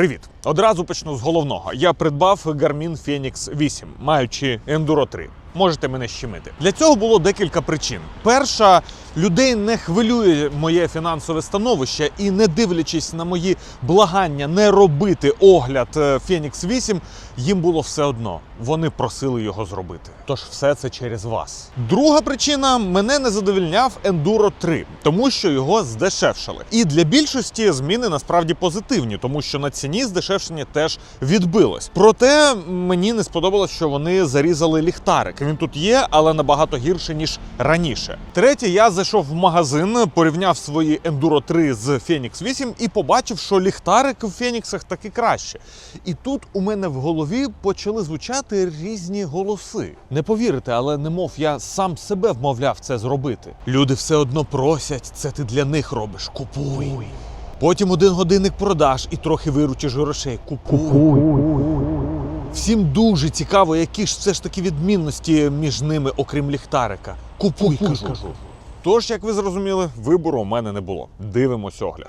Привіт! Одразу почну з головного. Я придбав Garmin Fenix 8, маючи Enduro 3. Можете мене щемити. Для цього було декілька причин. Перша, людей не хвилює моє фінансове становище, і не дивлячись на мої благання не робити огляд е, Fenix 8, їм було все одно. Вони просили його зробити. Тож все це через вас. Друга причина мене не задовільняв Enduro 3, тому що його здешевшили. І для більшості зміни насправді позитивні, тому що на ціні здешевшення теж відбилось. Проте мені не сподобалось, що вони зарізали ліхтарик. Він тут є, але набагато гірше ніж раніше. Третє, я зайшов в магазин, порівняв свої Enduro 3 з Phoenix 8 і побачив, що ліхтарик в Феніксах таки краще. І тут у мене в голові почали звучати різні голоси. Не повірите, але немов я сам себе вмовляв це зробити. Люди все одно просять, це ти для них робиш. Купуй. Потім один годинник продаж і трохи виручиш грошей. Купуй. Всім дуже цікаво, які ж все ж таки відмінності між ними, окрім ліхтарика. Купуй, кажу. Тож, як ви зрозуміли, вибору у мене не було. Дивимось огляд.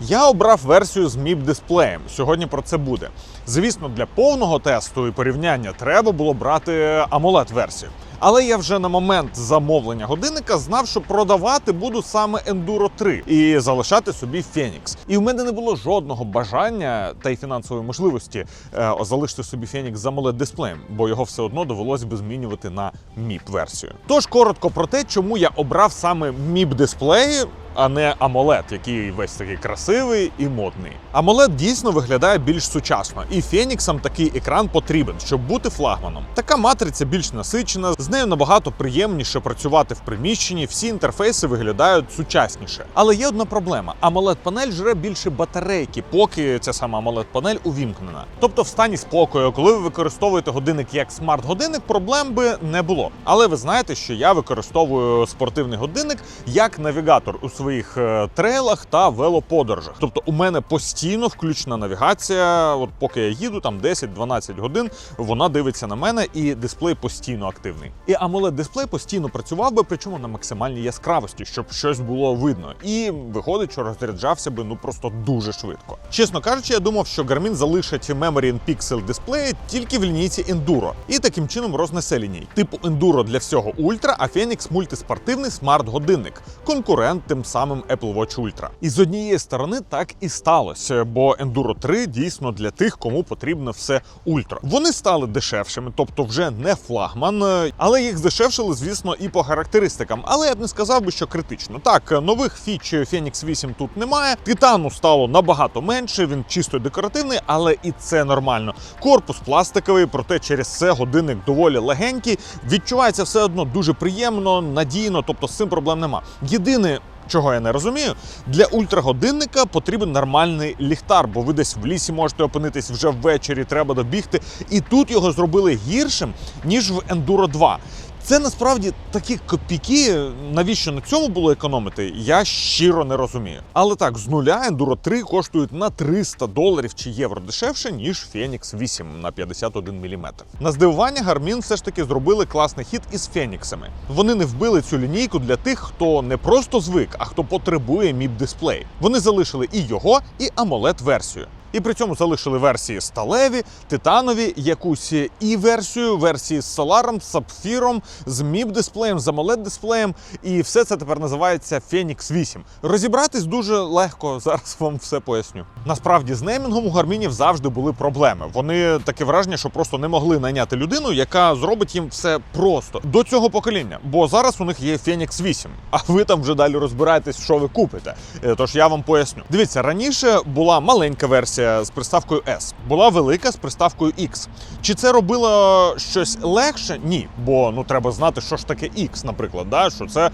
Я обрав версію з MIP дисплеєм. Сьогодні про це буде. Звісно, для повного тесту і порівняння треба було брати amoled версію. Але я вже на момент замовлення годинника знав, що продавати буду саме Enduro 3 і залишати собі Фенікс. І в мене не було жодного бажання та й фінансової можливості е, залишити собі Фенікс за amoled дисплеєм, бо його все одно довелось би змінювати на міп версію. Тож коротко про те, чому я обрав саме міп дисплеї а не AMOLED, який весь такий красивий і модний. AMOLED дійсно виглядає більш сучасно, і Феніксам такий екран потрібен, щоб бути флагманом. Така матриця більш насичена, з нею набагато приємніше працювати в приміщенні. Всі інтерфейси виглядають сучасніше. Але є одна проблема: amoled панель жре більше батарейки, поки ця сама amoled панель увімкнена. Тобто, в стані спокою, коли ви використовуєте годинник як смарт-годинник, проблем би не було. Але ви знаєте, що я використовую спортивний годинник як навігатор у своїх е, трейлах та велоподорожах. Тобто, у мене постійно включена навігація. От поки я їду, там 10-12 годин, вона дивиться на мене, і дисплей постійно активний. І amoled дисплей постійно працював би, причому на максимальній яскравості, щоб щось було видно. І виходить, що розряджався би ну просто дуже швидко. Чесно кажучи, я думав, що Garmin залишить Memory in Pixel дисплеї тільки в лінійці Enduro, і таким чином рознесе ліній. Типу Enduro для всього ультра, а Phoenix мультиспортивний смарт-годинник, конкурент тим самим Apple Watch Ultra. І з однієї сторони так і сталося, бо Enduro 3 дійсно для тих, кому потрібно все ультра. Вони стали дешевшими, тобто вже не флагман, е, але їх здешевшили, звісно, і по характеристикам. Але я б не сказав би, що критично. Так, е, нових фіч Phoenix 8 тут немає. Титану стало набагато менше, він чисто декоративний, але і це нормально. Корпус пластиковий, проте через це годинник доволі легенький. Відчувається все одно дуже приємно, надійно, тобто з цим проблем нема. Єдине. Чого я не розумію, для ультрагодинника потрібен нормальний ліхтар, бо ви десь в лісі можете опинитись вже ввечері, треба добігти. І тут його зробили гіршим, ніж в Enduro 2. Це насправді такі копійки. Навіщо на цьому було економити? Я щиро не розумію. Але так, з нуля Enduro 3 коштують на 300 доларів чи євро дешевше, ніж Phoenix 8 на 51 мм. На здивування Garmin все ж таки зробили класний хід із Феніксами. Вони не вбили цю лінійку для тих, хто не просто звик, а хто потребує міп дисплей. Вони залишили і його, і amoled версію. І при цьому залишили версії сталеві, титанові, якусь і версію, версії з соларом, сапфіром, з міп дисплеєм, з amoled дисплеєм. І все це тепер називається Phoenix 8. Розібратись дуже легко. Зараз вам все поясню. Насправді з неймінгом у гармінів завжди були проблеми. Вони таке враження, що просто не могли найняти людину, яка зробить їм все просто до цього покоління. Бо зараз у них є Phoenix 8, а ви там вже далі розбираєтесь, що ви купите. Е, Тож я вам поясню. Дивіться, раніше була маленька версія з приставкою S, була велика з приставкою X. Чи це робило щось легше? Ні, бо ну треба знати, що ж таке X, наприклад, да? що це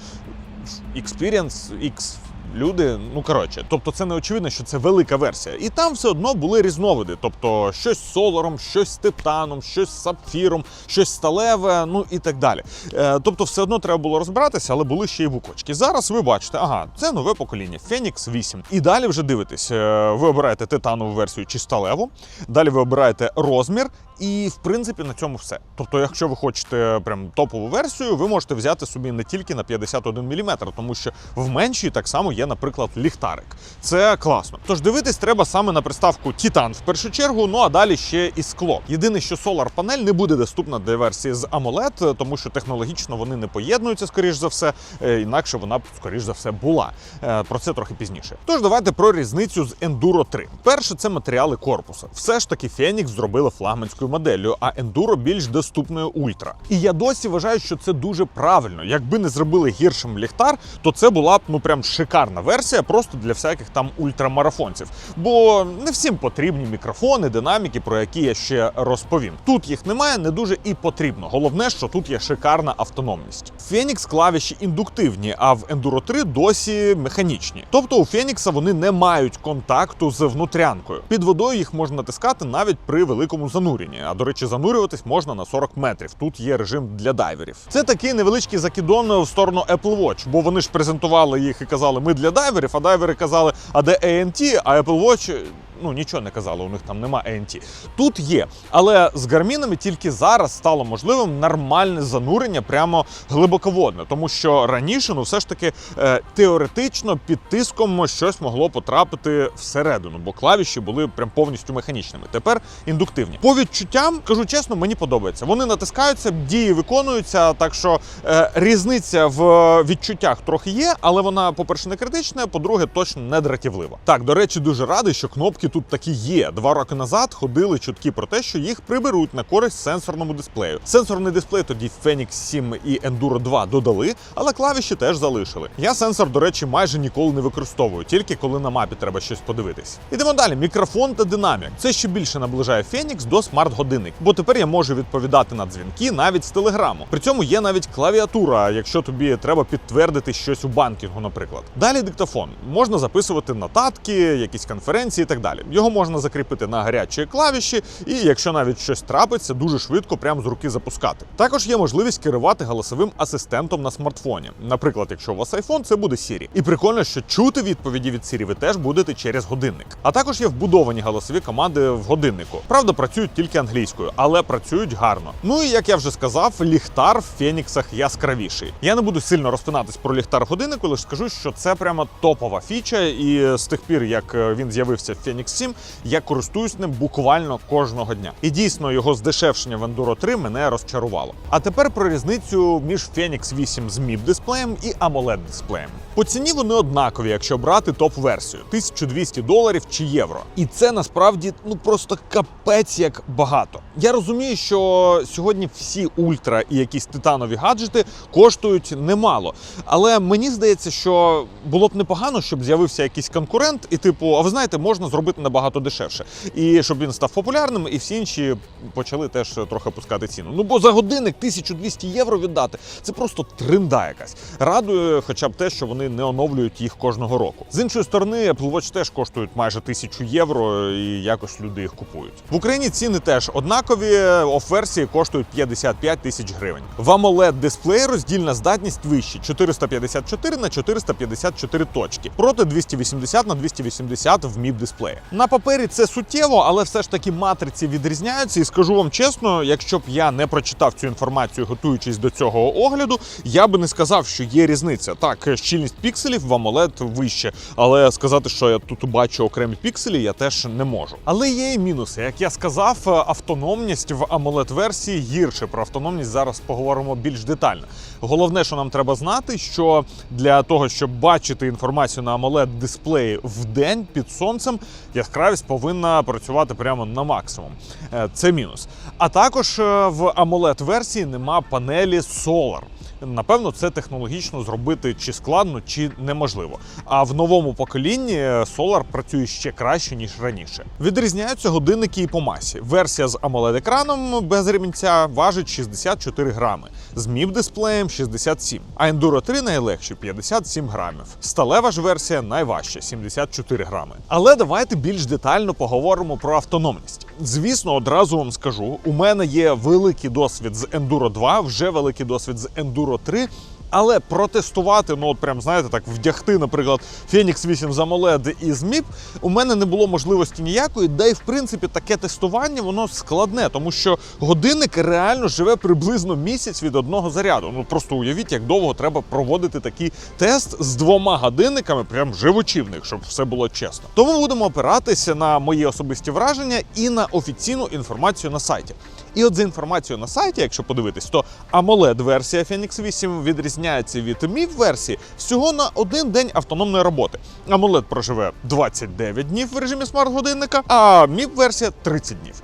Experience X люди. Ну коротше, тобто це не очевидно, що це велика версія. І там все одно були різновиди. Тобто щось з соларом, щось з титаном, щось з сапфіром, щось сталеве, ну і так далі. Е, тобто, все одно треба було розбиратися, але були ще й буквочки. Зараз ви бачите, ага, це нове покоління Phoenix 8. І далі вже дивитесь, е, ви обираєте титанову версію чи сталеву. Далі ви обираєте розмір. І в принципі на цьому все. Тобто, якщо ви хочете прям топову версію, ви можете взяти собі не тільки на 51 мм, тому що в меншій так само є, наприклад, ліхтарик. Це класно. Тож дивитись треба саме на приставку Titan в першу чергу, ну а далі ще і скло. Єдине, що Solar панель не буде доступна для версії з AMOLED, тому що технологічно вони не поєднуються, скоріш за все, е, інакше вона б скоріш за все була. Е, Про це трохи пізніше. Тож давайте про різницю з Enduro 3. Перше, це матеріали корпуса. Все ж таки Phoenix зробили флагманською моделлю, а Enduro більш доступною ультра. І я досі вважаю, що це дуже правильно. Якби не зробили гіршим ліхтар, то це була б ну прям шикарна версія, просто для всяких там ультрамарафонців. Бо не всім потрібні мікрофони, динаміки, про які я ще розповім. Тут їх немає, не дуже і потрібно. Головне, що тут є шикарна автономність. Phoenix клавіші індуктивні, а в Enduro 3 досі механічні. Тобто у Phoenix вони не мають контакту з внутрянкою. Під водою їх можна натискати навіть при великому зануренні. А до речі, занурюватись можна на 40 метрів. Тут є режим для дайверів. Це такий невеличкий закидон в сторону Apple Watch, бо вони ж презентували їх і казали, ми для дайверів, а дайвери казали, а де ANT, а Apple Watch ну нічого не казали, у них там нема ANT. Тут є, але з гармінами тільки зараз стало можливим нормальне занурення прямо глибоководне, тому що раніше, ну все ж таки, е, теоретично під тиском щось могло потрапити всередину, бо клавіші були прям повністю механічними. Тепер індуктивні. По відчуттям, кажу чесно, мені подобається. Вони натискаються, дії виконуються, так що е, різниця в відчуттях трохи є, але вона, по-перше, не критична, по-друге, точно не дратівлива. Так, до речі, дуже радий, що кнопки тут такі є. Два роки назад ходили чутки про те, що їх приберуть на користь сенсорному дисплею. Сенсорний дисплей тоді Phoenix 7 і Enduro 2 додали, але клавіші теж залишили. Я сенсор, до речі, майже ніколи не використовую, тільки коли на мапі треба щось подивитись. Ідемо далі. Мікрофон та динамік. Це ще більше наближає Phoenix до смарт-годинник, бо тепер я можу відповідати на дзвінки навіть з телеграму. При цьому є навіть клавіатура, якщо тобі треба підтвердити щось у банкінгу, наприклад. Далі диктофон. Можна записувати нотатки, якісь конференції і так далі. Його можна закріпити на гарячі клавіші, і якщо навіть щось трапиться, дуже швидко прямо з руки запускати. Також є можливість керувати голосовим асистентом на смартфоні. Наприклад, якщо у вас iPhone, це буде Siri. І прикольно, що чути відповіді від Siri ви теж будете через годинник. А також є вбудовані голосові команди в годиннику. Правда, працюють тільки англійською, але працюють гарно. Ну і як я вже сказав, ліхтар в Феніксах яскравіший. Я не буду сильно розпинатись про ліхтар годиннику, лише скажу, що це прямо топова фіча, і з тих пір, як е, він з'явився в Phoenix 7, я користуюсь ним буквально кожного дня. І дійсно його здешевшення в Enduro 3 мене розчарувало. А тепер про різницю між Phoenix 8 з MIP дисплеєм і AMOLED дисплеєм. По ціні вони однакові, якщо брати топ-версію 1200 доларів чи євро. І це насправді ну просто капець як багато. Я розумію, що сьогодні всі ультра і якісь титанові гаджети коштують немало. Але мені здається, що було б непогано, щоб з'явився якийсь конкурент, і типу, а ви знаєте, можна зробити набагато дешевше. І щоб він став популярним, і всі інші почали теж трохи пускати ціну. Ну бо за годинник 1200 євро віддати це просто тринда якась. Радує, хоча б те, що вони не оновлюють їх кожного року. З іншої сторони, Apple Watch теж коштують майже тисячу євро, і якось люди їх купують. В Україні ціни теж однакові. Оф-версії коштують 55 тисяч гривень. В AMOLED дисплеї роздільна здатність вища 454 на 454 точки проти 280 на 280 в MIP дисплеї. На папері це суттєво, але все ж таки матриці відрізняються. І скажу вам чесно, якщо б я не прочитав цю інформацію, готуючись до цього огляду, я би не сказав, що є різниця. Так, щільність пікселів в AMOLED вище, але сказати, що я тут бачу окремі пікселі, я теж не можу. Але є і мінуси. Як я сказав, автономність в amoled версії гірше. Про автономність зараз поговоримо більш детально. Головне, що нам треба знати, що для того, щоб бачити інформацію на amoled дисплеї в день під сонцем, яскравість повинна працювати прямо на максимум. Е, Це мінус. А також е, в amoled версії нема панелі Solar. Напевно, це технологічно зробити чи складно, чи неможливо. А в новому поколінні Solar працює ще краще ніж раніше. Відрізняються годинники і по масі. Версія з amoled екраном без ремінця важить 64 грами, з міп дисплеєм 67, а Enduro 3 найлегші 57 грамів. Сталева ж версія найважча 74 грами. Але давайте більш детально поговоримо про автономність. Звісно, одразу вам скажу: у мене є великий досвід з Enduro 2, вже великий досвід з Enduro 3. Але протестувати, ну от прям знаєте, так вдягти, наприклад, Phoenix 8 з AMOLED і з MIP, у мене не було можливості ніякої. Да і в принципі таке тестування воно складне, тому що годинник реально живе приблизно місяць від одного заряду. Ну просто уявіть, як довго треба проводити такий тест з двома годинниками, прям живочівних, щоб все було чесно. Тому будемо опиратися на мої особисті враження і на офіційну інформацію на сайті. І от за інформацією на сайті, якщо подивитись, то amoled версія Phoenix 8 відрізняється від mif версії всього на один день автономної роботи. AMOLED проживе 29 днів в режимі смарт-годинника, а mif версія 30 днів.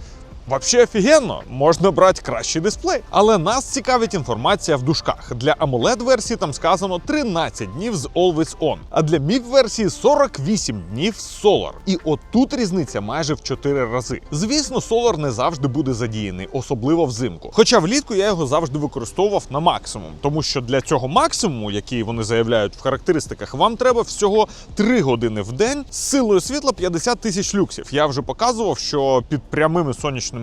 Вообще офігенно, можна брати кращий дисплей. Але нас цікавить інформація в дужках. Для amoled версії там сказано 13 днів з Always On, а для MIP версії 48 днів з Solar. І от тут різниця майже в 4 рази. Звісно, Solar не завжди буде задіяний, особливо взимку. Хоча влітку я його завжди використовував на максимум, тому що для цього максимуму, який вони заявляють в характеристиках, вам треба всього 3 години в день з силою світла 50 тисяч люксів. Я вже показував, що під прямими сонячними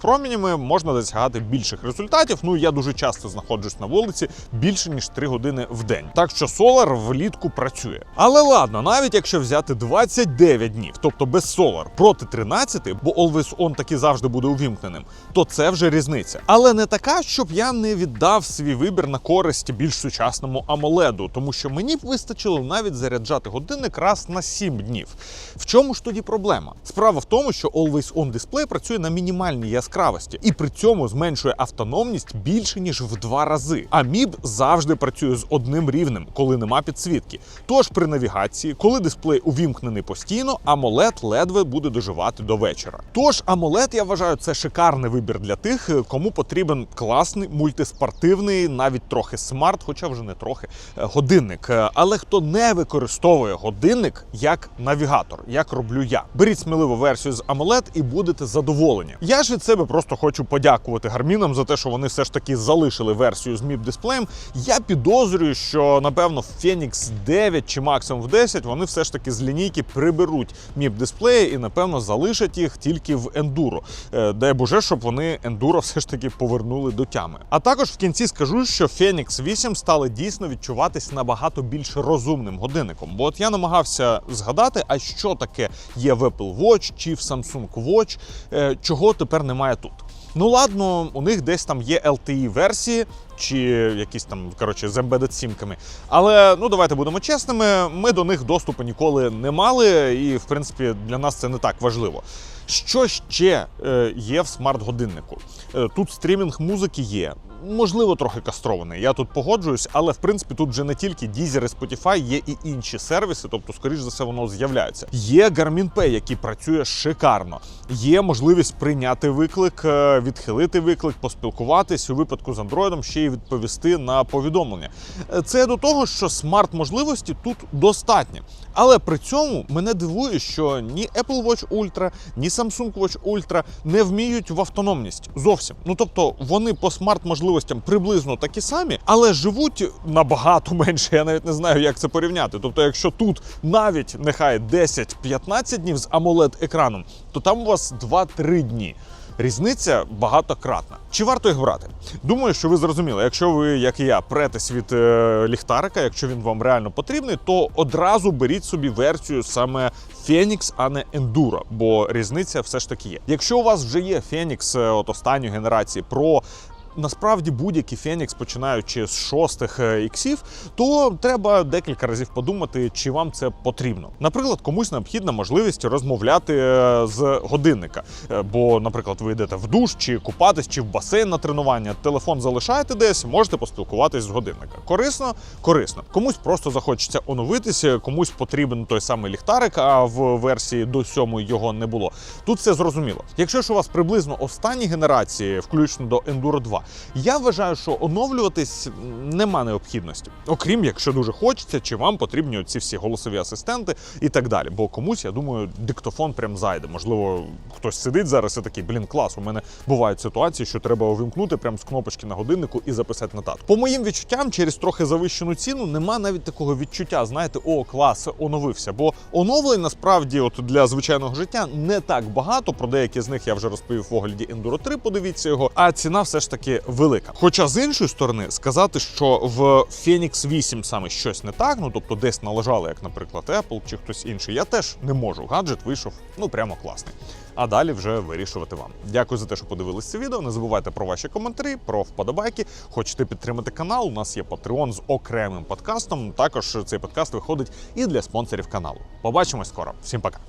промінями можна досягати більших результатів. Ну я дуже часто знаходжусь на вулиці більше ніж 3 години в день. Так що Solar влітку працює. Але ладно, навіть якщо взяти 29 днів, тобто без Solar проти 13, бо Always On таки завжди буде увімкненим, то це вже різниця. Але не така, щоб я не віддав свій вибір на користь більш сучасному AMOLED, тому що мені б вистачило навіть заряджати годинник раз на 7 днів. В чому ж тоді проблема? Справа в тому, що Always On дисплей працює на мінімальній яскравості і при цьому зменшує автономність більше ніж в два рази. А MIB завжди працює з одним рівнем, коли нема підсвітки. Тож при навігації, коли дисплей увімкнений постійно, AMOLED ледве буде доживати до вечора. Тож AMOLED, я вважаю, це шикарний вибір для тих, кому потрібен класний мультиспортивний, навіть трохи смарт, хоча вже не трохи е, годинник. Е, Але хто не використовує годинник як навігатор, як роблю я, беріть сміливо версію з AMOLED і будете задоволені. Я ж від себе просто хочу подякувати гармінам за те, що вони все ж таки залишили версію з MIP дисплеєм. Я підозрюю, що напевно в Phoenix 9 чи максимум в 10 вони все ж таки з лінійки приберуть MIP дисплеї і напевно залишать їх тільки в Enduro. Е, Дай Боже, щоб вони Enduro все ж таки повернули до тями. А також в кінці скажу, що Phoenix 8 стали дійсно відчуватись набагато більш розумним годинником. Бо от я намагався згадати, а що таке є в Apple Watch чи в Samsung Watch, е, чого тепер немає тут. Ну ладно, у них десь там є LTE версії чи якісь там коротше з embedded сімками. Але ну давайте будемо чесними. Ми до них доступу ніколи не мали, і в принципі для нас це не так важливо. Що ще е, є в смарт-годиннику? Е, Тут стрімінг музики є. Можливо, трохи кастрований. Я тут погоджуюсь, але в принципі тут вже не тільки Deezer і Spotify, є і інші сервіси, тобто, скоріш за все, воно з'являється. Є Garmin Pay, який працює шикарно. Є можливість прийняти виклик, е, відхилити виклик, поспілкуватись у випадку з Android, ще й відповісти на повідомлення. Е, Це до того, що смарт-можливості тут достатньо. Але при цьому мене дивує, що ні Apple Watch Ultra, ні Samsung Watch Ultra не вміють в автономність зовсім. Ну тобто вони по смарт-можливостям приблизно такі самі, але живуть набагато менше. Я навіть не знаю, як це порівняти. Тобто, якщо тут навіть нехай 10-15 днів з amoled екраном, то там у вас 2-3 дні. Різниця багатократна. Чи варто їх брати? Думаю, що ви зрозуміли. Якщо ви, як і я, претесь від е, ліхтарика, якщо він вам реально потрібний, то одразу беріть собі версію саме Phoenix, а не Enduro, бо різниця все ж таки є. Якщо у вас вже є Phoenix е, от останньої генерації Pro, Насправді будь-який Фенікс, починаючи з шостих е, іксів, то треба декілька разів подумати, чи вам це потрібно. Наприклад, комусь необхідна можливість розмовляти е, з годинника. Е, Бо, наприклад, ви йдете в душ, чи купатись, чи в басейн на тренування, телефон залишаєте десь, можете поспілкуватись з годинника. Корисно, корисно. Комусь просто захочеться оновитися, комусь потрібен той самий ліхтарик, а в версії до сьомої його не було. Тут все зрозуміло. Якщо ж у вас приблизно останні генерації, включно до Enduro 2, нова. Я вважаю, що оновлюватись нема необхідності, окрім якщо дуже хочеться, чи вам потрібні ці всі голосові асистенти і так далі. Бо комусь, я думаю, диктофон прям зайде. Можливо, хтось сидить зараз і такий, блін, клас. У мене бувають ситуації, що треба увімкнути прямо з кнопочки на годиннику і записати нотатку. По моїм відчуттям, через трохи завищену ціну нема навіть такого відчуття. Знаєте, о, клас, оновився. Бо оновлень насправді, от для звичайного життя, не так багато. Про деякі з них я вже розповів в огляді Enduro 3, подивіться його. А ціна все ж таки велика. Хоча з іншої сторони сказати, що в Phoenix 8 саме щось не так, ну тобто десь належали, як, наприклад, Apple чи хтось інший, я теж не можу. Гаджет вийшов ну прямо класний. А далі вже вирішувати вам. Дякую за те, що подивились це відео. Не забувайте про ваші коментарі, про вподобайки. Хочете підтримати канал? У нас є Patreon з окремим подкастом. Також цей подкаст виходить і для спонсорів каналу. Побачимось скоро. Всім пока.